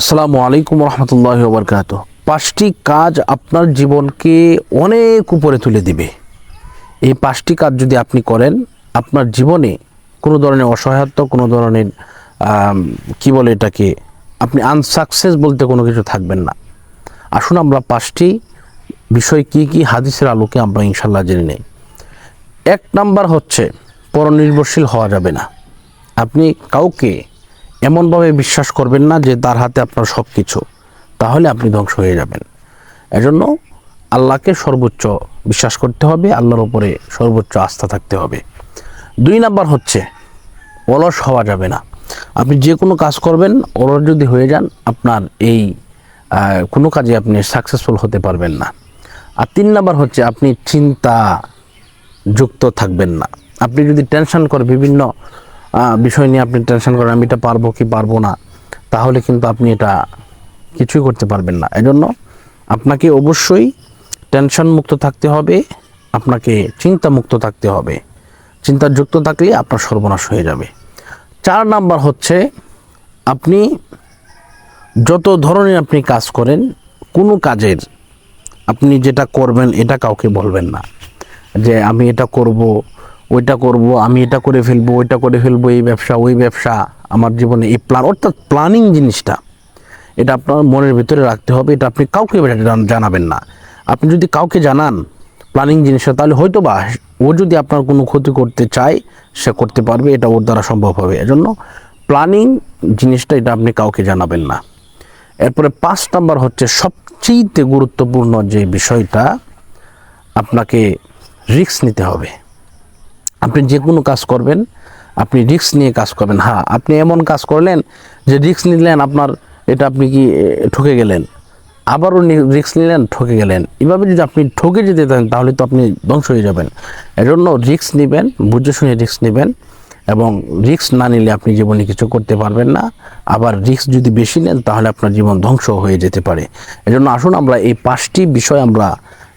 আসসালামু আলাইকুম রহমতুল্লাহ বরকাত পাঁচটি কাজ আপনার জীবনকে অনেক উপরে তুলে দিবে। এই পাঁচটি কাজ যদি আপনি করেন, আপনার জীবনে কোনো ধরনের অসহায়ত্ব, কোনো ধরনের কি বলে এটাকে, আপনি আনসাকসেস বলতে কোনো কিছু থাকবেন না। আসুন আমরা পাঁচটি বিষয় কি কি হাদিসের আলোকে আমরা ইনশাল্লাহ জেনে নেই। এক নাম্বার হচ্ছে, পরনির্ভরশীল হওয়া যাবে না। আপনি কাউকে এমনভাবে বিশ্বাস করবেন না যে তার হাতে আপনার সব কিছু তাহলে আপনি ধ্বংস হয়ে যাবেন। এজন্য আল্লাহকে সর্বোচ্চ বিশ্বাস করতে হবে, আল্লাহর উপরে সর্বোচ্চ আস্থা থাকতে হবে। দুই নাম্বার হচ্ছে, অলস হওয়া যাবে না। আপনি যে কোনো কাজ করবেন, অলস যদি হয়ে যান, আপনার এই কোনো কাজে আপনি সাকসেসফুল হতে পারবেন না। আর তিন নাম্বার হচ্ছে, আপনি চিন্তা যুক্ত থাকবেন না। আপনি যদি টেনশন করে বিভিন্ন বিষয় নিয়ে আপনি টেনশন করেন, আমি এটা পারব কি পারব না, তাহলে কিন্তু আপনি এটা কিছুই করতে পারবেন না। এজন্য আপনাকে অবশ্যই টেনশন মুক্ত থাকতে হবে, আপনাকে চিন্তা মুক্ত থাকতে হবে। চিন্তা যুক্ত থাকলে আপনার সর্বনাশ হয়ে যাবে। চার নাম্বার হচ্ছে, আপনি যত ধরনের আপনি কাজ করেন, কোনো কাজের আপনি যেটা করবেন, এটা কাউকে বলবেন না। যে আমি এটা করব ওইটা করব, আমি এটা করে ফেলব, ওইটা করে ফেলব, এই ব্যবসা, ওই ব্যবসা। আমার জীবনে এই প্ল্যান অর্থাৎ প্ল্যানিং জিনিসটা, এটা আপনার মনের ভিতরে রাখতে হবে, এটা আপনি কাউকে জান- জানাবেন না। আপনি যদি কাউকে জানান প্ল্যানিং জিনিসটা, তাহলে হয়তো বা ও যদি আপনার কোনো ক্ষতি করতে চায়, সে করতে পারবে, এটা ওর দ্বারা সম্ভব হবে। এজন্য প্ল্যানিং জিনিসটা এটা আপনি কাউকে জানাবেন না। এরপরে পাঁচ নাম্বার হচ্ছে সবচেয়ে গুরুত্বপূর্ণ যে বিষয়টা, আপনাকে রিস্ক নিতে হবে। আপনি যে কোনো কাজ করবেন, আপনি রিস্ক নিয়ে কাজ করবেন। হ্যাঁ আপনি এমন কাজ করলেন যে রিস্ক নিলেন আপনার, এটা আপনি কি ঠকে গেলেন। আবারও রিস্ক নিলেন, ঠকে গেলেন। এভাবে যদি আপনি ঠকে যেতে দেন তাহলে তো আপনি ধ্বংস হয়ে যাবেন। এজন্য রিস্ক নেবেন, বুঝে শুনে রিস্ক নেবেন এবং রিস্ক না নিলে আপনি জীবনে কিছু করতে পারবেন না। আবার রিস্ক যদি বেশি নেন, তাহলে আপনার জীবন ধ্বংস হয়ে যেতে পারে। এজন্য আসুন আমরা এই পাঁচটি বিষয় আমরা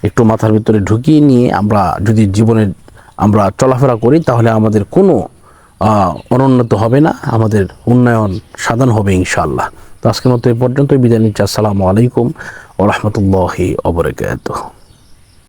একটু মাথার ভিতরে ঢুকিয়ে নিয়ে আমরা যদি জীবনের আমরা চলাফেরা করি, তাহলে আমাদের কোনো অনুন্নত হবে না, আমাদের উন্নয়ন সাধন হবে ইনশাআল্লাহ। তো আজকের মতো এই পর্যন্ত বিদায় নিচ্ছি, আসসালামু আলাইকুম ও রহমতুল্লাহি অবরাকাতুহ